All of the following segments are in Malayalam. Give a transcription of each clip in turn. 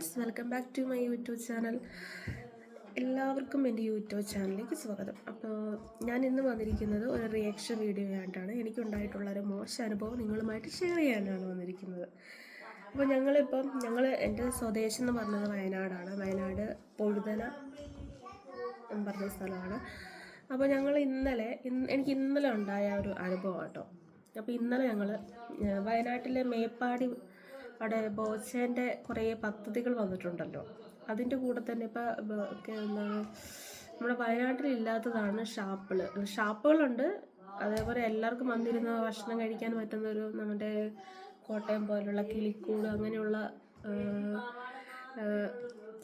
Friends welcome back to my YouTube channel. എല്ലാവർക്കും എന്റെ യൂട്യൂബ് ചാനലിലേക്ക് സ്വാഗതം. അപ്പോൾ ഞാൻ ഇന്ന് വന്നിരിക്കുന്നത് ഒരു റിയാക്ഷൻ വീഡിയോ ആയിട്ടാണ്. എനിക്കുണ്ടായിട്ടുള്ള ഒരു മോശം അനുഭവം നിങ്ങളുമായിട്ട് ഷെയർ ചെയ്യാനാണ് വന്നിരിക്കുന്നത്. അപ്പോൾ ഞങ്ങളിപ്പം ഞങ്ങൾ എന്റെ സ്വദേശം എന്ന് പറഞ്ഞത് വയനാടാണ്. വയനാട് പൊഴുതന എന്ന് പറഞ്ഞ സ്ഥലമാണ്. അപ്പോൾ ഞങ്ങൾ ഇന്നലെ എനിക്ക് ഇന്നലെ ഉണ്ടായ ഒരു അനുഭവം കേട്ടോ അപ്പോൾ ഇന്നലെ ഞങ്ങൾ വയനാട്ടിലെ മേപ്പാടി അവിടെ ബോച്ചേന്റെ കുറേ പദ്ധതികൾ വന്നിട്ടുണ്ടല്ലോ. അതിന്റെ കൂടെ തന്നെ ഇപ്പോൾ എന്താണ് നമ്മുടെ വയനാട്ടിലില്ലാത്തതാണ് ഷാപ്പുകൾ ഷാപ്പുകളുണ്ട്. അതേപോലെ എല്ലാവർക്കും വന്നിരുന്ന ഭക്ഷണം കഴിക്കാൻ പറ്റുന്ന ഒരു നമ്മുടെ കോട്ടയം പോലുള്ള കിളിക്കൂട് അങ്ങനെയുള്ള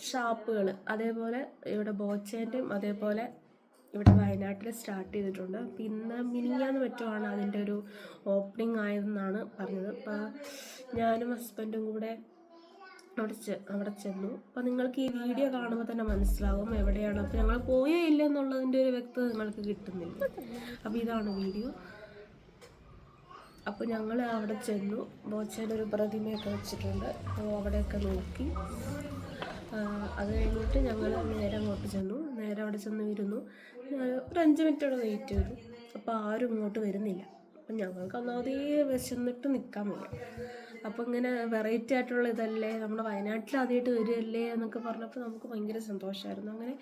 ഷാപ്പുകൾ അതേപോലെ ഇവിടെ ബോച്ചേന്റെയും അതേപോലെ ഇവിടെ വയനാട്ടിൽ സ്റ്റാർട്ട് ചെയ്തിട്ടുണ്ട്. അപ്പം ഇന്ന് മിനിഞ്ഞാന്ന് പറ്റുവാണ് അതിന്റെ ഒരു ഓപ്പണിംഗ് ആയതെന്നാണ് പറഞ്ഞത്. അപ്പോൾ ഞാനും ഹസ്ബൻഡും കൂടെ അവിടെ ചെ അവിടെ ചെന്നു. അപ്പോൾ നിങ്ങൾക്ക് ഈ വീഡിയോ കാണുമ്പോൾ തന്നെ മനസ്സിലാവും എവിടെയാണ്. അപ്പോൾ ഞങ്ങൾ പോയേ ഇല്ല എന്നുള്ളതിന്റെ ഒരു വ്യക്തത നിങ്ങൾക്ക് കിട്ടുന്നില്ല. അപ്പോൾ ഇതാണ് വീഡിയോ അപ്പോൾ ഞങ്ങൾ അവിടെ ചെന്നു. ബോച്ചയുടെ ഒരു പ്രതിമയൊക്കെ വെച്ചിട്ടുണ്ട്. അപ്പോൾ അവിടെയൊക്കെ നോക്കി. അത് കഴിഞ്ഞിട്ട് ഞങ്ങൾ നേരെ അങ്ങോട്ട് ചെന്നു. നേരെ അവിടെ ചെന്ന് ഇരുന്നു. ഒരു അഞ്ച് മിനിറ്റോടെ വെയിറ്റ് ചെയ്തു. അപ്പോൾ ആരും ഇങ്ങോട്ട് വരുന്നില്ല. അപ്പം ഞങ്ങൾക്ക് ഒന്നാമതേ വിശന്നിട്ട് നിൽക്കാൻ വയ്യ അപ്പോൾ ഇങ്ങനെ വെറൈറ്റി ആയിട്ടുള്ള ഇതല്ലേ? നമ്മുടെ വയനാട്ടിൽ ആദ്യമായിട്ട് വരികയല്ലേ എന്നൊക്കെ പറഞ്ഞപ്പോൾ നമുക്ക് ഭയങ്കര സന്തോഷമായിരുന്നു അങ്ങനെ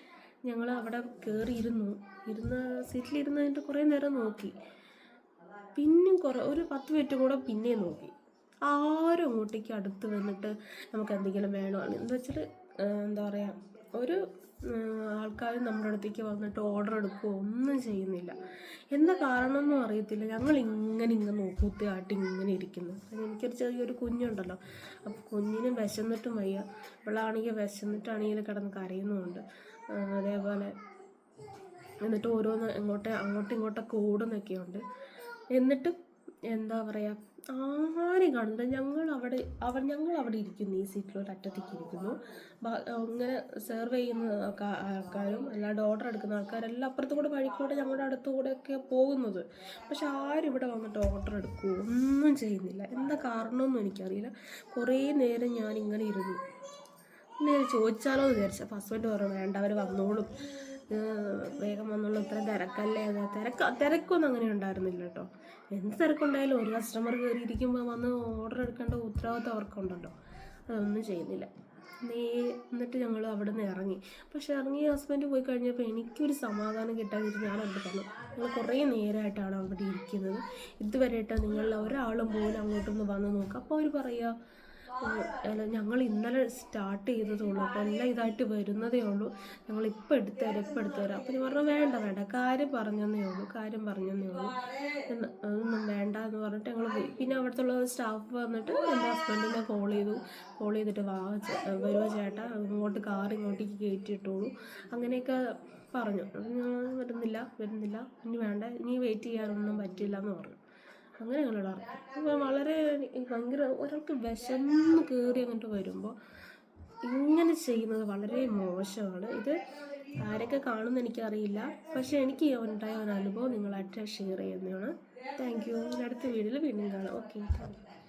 ഞങ്ങൾ അവിടെ കയറിയിരുന്നു ഇരുന്ന സീറ്റിലിരുന്ന് കഴിഞ്ഞിട്ട് കുറേ നേരം നോക്കി. പിന്നെയും കുറേ ഒരു പത്ത് മിനിറ്റ് കൂടെ പിന്നെയും നോക്കി. ആരും അങ്ങോട്ടേക്ക് അടുത്ത് വന്നിട്ട് നമുക്ക് എന്തെങ്കിലും വേണോ? എന്താ വെച്ചാൽ എന്താ പറയുക ഒരു ആൾക്കാർ നമ്മുടെ അടുത്തേക്ക് വന്നിട്ട് ഓർഡർ എടുക്കുകയോ ഒന്നും ചെയ്യുന്നില്ല. എന്താ കാരണം ഒന്നും അറിയത്തില്ല. ഞങ്ങൾ ഇങ്ങനെ ഇങ്ങനെ നോക്കൂത്തി ആട്ടി ഇങ്ങനെ ഇരിക്കുന്നു. എനിക്കൊരു ചെറിയൊരു കുഞ്ഞുണ്ടല്ലോ. അപ്പോൾ കുഞ്ഞിന് വിശന്നിട്ടും വയ്യ. ഇവളാണെങ്കിൽ വിശന്നിട്ടാണെങ്കിൽ കിടന്ന് കരയുന്നുമുണ്ട്. അതേപോലെ എന്നിട്ട് ഓരോന്ന് ഇങ്ങോട്ട് അങ്ങോട്ടും ഇങ്ങോട്ടൊക്കെ ഓടുന്നൊക്കെയുണ്ട്. എന്നിട്ട് എന്താ പറയുക ആരും കാണുന്നില്ല. ഞങ്ങൾ അവിടെ അവർ ഞങ്ങൾ അവിടെ ഇരിക്കുന്നു ഈ സീറ്റിൽ ഒരു അറ്റത്തേക്ക് ഇരിക്കുന്നു. ഇങ്ങനെ സെർവ് ചെയ്യുന്ന ആൾക്കാ- ആൾക്കാരും അല്ലാണ്ട് ഓർഡർ എടുക്കുന്ന ആൾക്കാരെല്ലാം അപ്പുറത്തും കൂടെ വഴിക്കൂടെ ഞങ്ങളുടെ അടുത്തുകൂടെ ഒക്കെ പോകുന്നത്. പക്ഷെ ആരും ഇവിടെ വന്നിട്ട് ഓർഡർ എടുക്കുമോ ഒന്നും ചെയ്യുന്നില്ല. എന്താ കാരണമെന്നും എനിക്കറിയില്ല. കുറേ നേരം ഞാൻ ഇങ്ങനെ ഇരുന്നു. നേരെ ചോദിച്ചാലോ എന്ന് വിചാരിച്ചു. അപ്പോൾ ഹസ്ബൻഡ് പറഞ്ഞു വേണ്ട അവർ വന്നോളും. വേഗം വന്നുള്ള ഇത്ര തിരക്കല്ലേ? തിരക്ക് തിരക്കൊന്നും അങ്ങനെ ഉണ്ടായിരുന്നില്ല കേട്ടോ. എന്ത് തിരക്കുണ്ടായാലും ഒരു കസ്റ്റമർ കയറിയിരിക്കുമ്പോൾ വന്ന് ഓർഡർ എടുക്കേണ്ട ഉത്തരവാദിത്വം അവർക്കുണ്ടല്ലോ. അതൊന്നും ചെയ്യുന്നില്ല. നീ എന്നിട്ട് ഞങ്ങൾ അവിടെ നിന്ന് ഇറങ്ങി. പക്ഷെ ഇറങ്ങി ഹസ്ബൻഡ് പോയി കഴിഞ്ഞപ്പോൾ എനിക്കൊരു സമാധാനം കിട്ടാതിട്ട് ഞാൻ അവിടെ പറഞ്ഞു നിങ്ങൾ കുറേ നേരമായിട്ടാണ് അവിടെ ഇരിക്കുന്നത്. ഇതുവരെയായിട്ട് നിങ്ങളിൽ ഒരാളും പോലും അങ്ങോട്ടൊന്ന് വന്ന് നോക്കുക അപ്പോൾ അവർ പറയുക ഞങ്ങൾ ഇന്നലെ സ്റ്റാർട്ട് ചെയ്തതേ ഉള്ളൂ അപ്പോൾ എല്ലാം ഇതായിട്ട് വരുന്നതേ ഉള്ളൂ. ഞങ്ങൾ ഇപ്പം എടുത്തുതരാം ഇപ്പം എടുത്തുതരാം അപ്പോൾ ഞാൻ പറഞ്ഞു വേണ്ട വേണ്ട. കാര്യം പറഞ്ഞതേ ഉള്ളൂ കാര്യം പറഞ്ഞതേ ഉള്ളൂ. ഒന്നും വേണ്ട എന്ന് പറഞ്ഞിട്ട് ഞങ്ങൾ പോയി. പിന്നെ അവിടുത്തെ ഉള്ള സ്റ്റാഫ് വന്നിട്ട് എന്റെ ഹസ്ബൻഡിനെ കോൾ ചെയ്തു. കോൾ ചെയ്തിട്ട് വാ വരുവ ചേട്ടാ? ഇങ്ങോട്ട് കാർ ഇങ്ങോട്ടേക്ക് കയറ്റിയിട്ടോളൂ അങ്ങനെയൊക്കെ പറഞ്ഞു. ഞങ്ങൾ വരുന്നില്ല വരുന്നില്ല. ഇനി വേണ്ട ഇനി വെയിറ്റ് ചെയ്യാനൊന്നും പറ്റില്ല എന്ന് പറഞ്ഞു. അങ്ങനെ ഞങ്ങൾ ഇറങ്ങി അപ്പോൾ വളരെ ഭയങ്കര ഒരാൾക്ക് വിശന്ന് കയറി അങ്ങോട്ട് വരുമ്പോൾ ഇങ്ങനെ ചെയ്യുന്നത് വളരെ മോശമാണ്. ഇത് ആരൊക്കെ കാണുമെന്ന് എനിക്കറിയില്ല. പക്ഷേ എനിക്ക് ഉണ്ടായ ഒരു അനുഭവം നിങ്ങളായിട്ട് ഷെയർ ചെയ്യുന്നതാണ്. താങ്ക് യു അടുത്ത വീഡിയോയിൽ വീണ്ടും കാണാം. Okay thank you